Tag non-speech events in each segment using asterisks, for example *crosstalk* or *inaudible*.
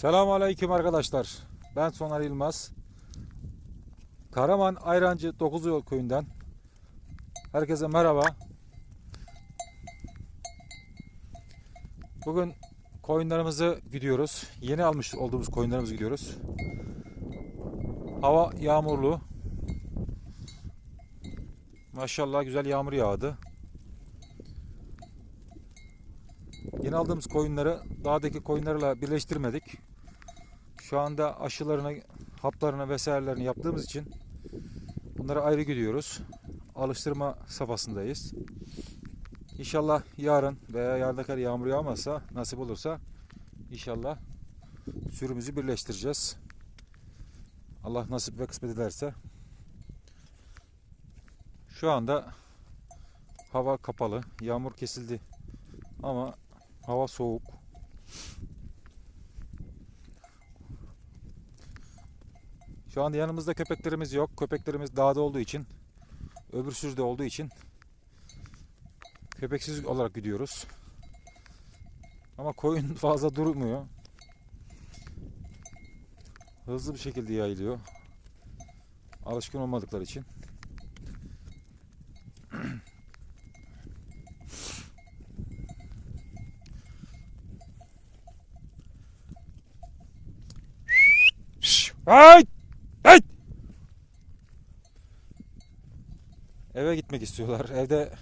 Selamun Aleyküm arkadaşlar. Ben Soner Yılmaz. Karaman Ayrancı 9 Yol köyünden. Herkese merhaba. Bugün koyunlarımızı gidiyoruz. Yeni almış olduğumuz koyunlarımızı gidiyoruz. Hava yağmurlu. Maşallah güzel yağmur yağdı. Yeni aldığımız koyunları dağdaki koyunlarla birleştirmedik. Şu anda aşılarını, haplarını vesairelerini yaptığımız için bunları ayrı gidiyoruz. Alıştırma safhasındayız. İnşallah yarın veya yarına kadar yağmur yağmazsa, nasip olursa inşallah sürümüzü birleştireceğiz. Allah nasip ve kısmet ederse. Şu anda hava kapalı, yağmur kesildi ama hava soğuk. Şu anda yanımızda köpeklerimiz yok. Köpeklerimiz dağda olduğu için, öbür sürüde olduğu için köpeksiz olarak gidiyoruz. Ama koyun *laughs* fazla durmuyor. Hızlı bir şekilde yayılıyor. Alışkın olmadıkları için. Ay! Ay! Eve gitmek istiyorlar. *laughs* Evde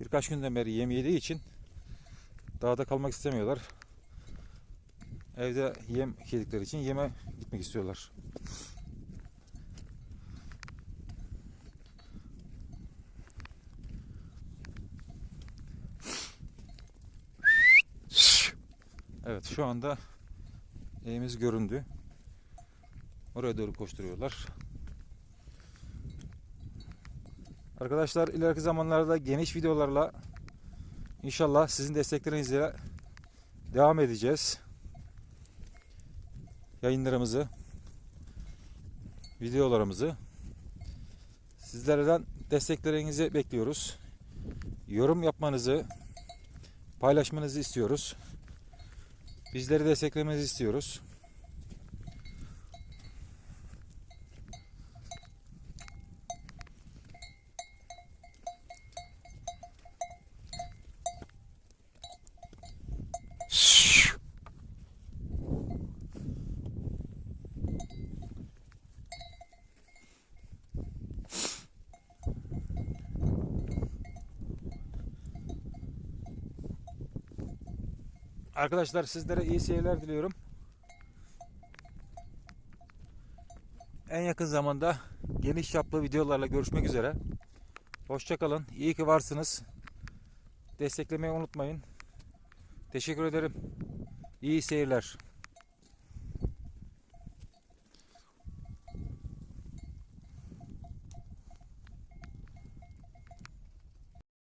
birkaç günden beri yem yediği için dağda kalmak istemiyorlar. Evde yem yedikleri için yeme gitmek istiyorlar. Evet şu anda evimiz göründü. Oraya doğru koşturuyorlar. Arkadaşlar ileriki zamanlarda geniş videolarla inşallah sizin desteklerinizle devam edeceğiz. Yayınlarımızı, videolarımızı sizlerden desteklerinizi bekliyoruz. Yorum yapmanızı, paylaşmanızı istiyoruz. Bizleri desteklemenizi istiyoruz. Arkadaşlar sizlere iyi seyirler diliyorum. En yakın zamanda geniş çaplı videolarla görüşmek üzere. Hoşçakalın. İyi ki varsınız. Desteklemeyi unutmayın. Teşekkür ederim. İyi seyirler.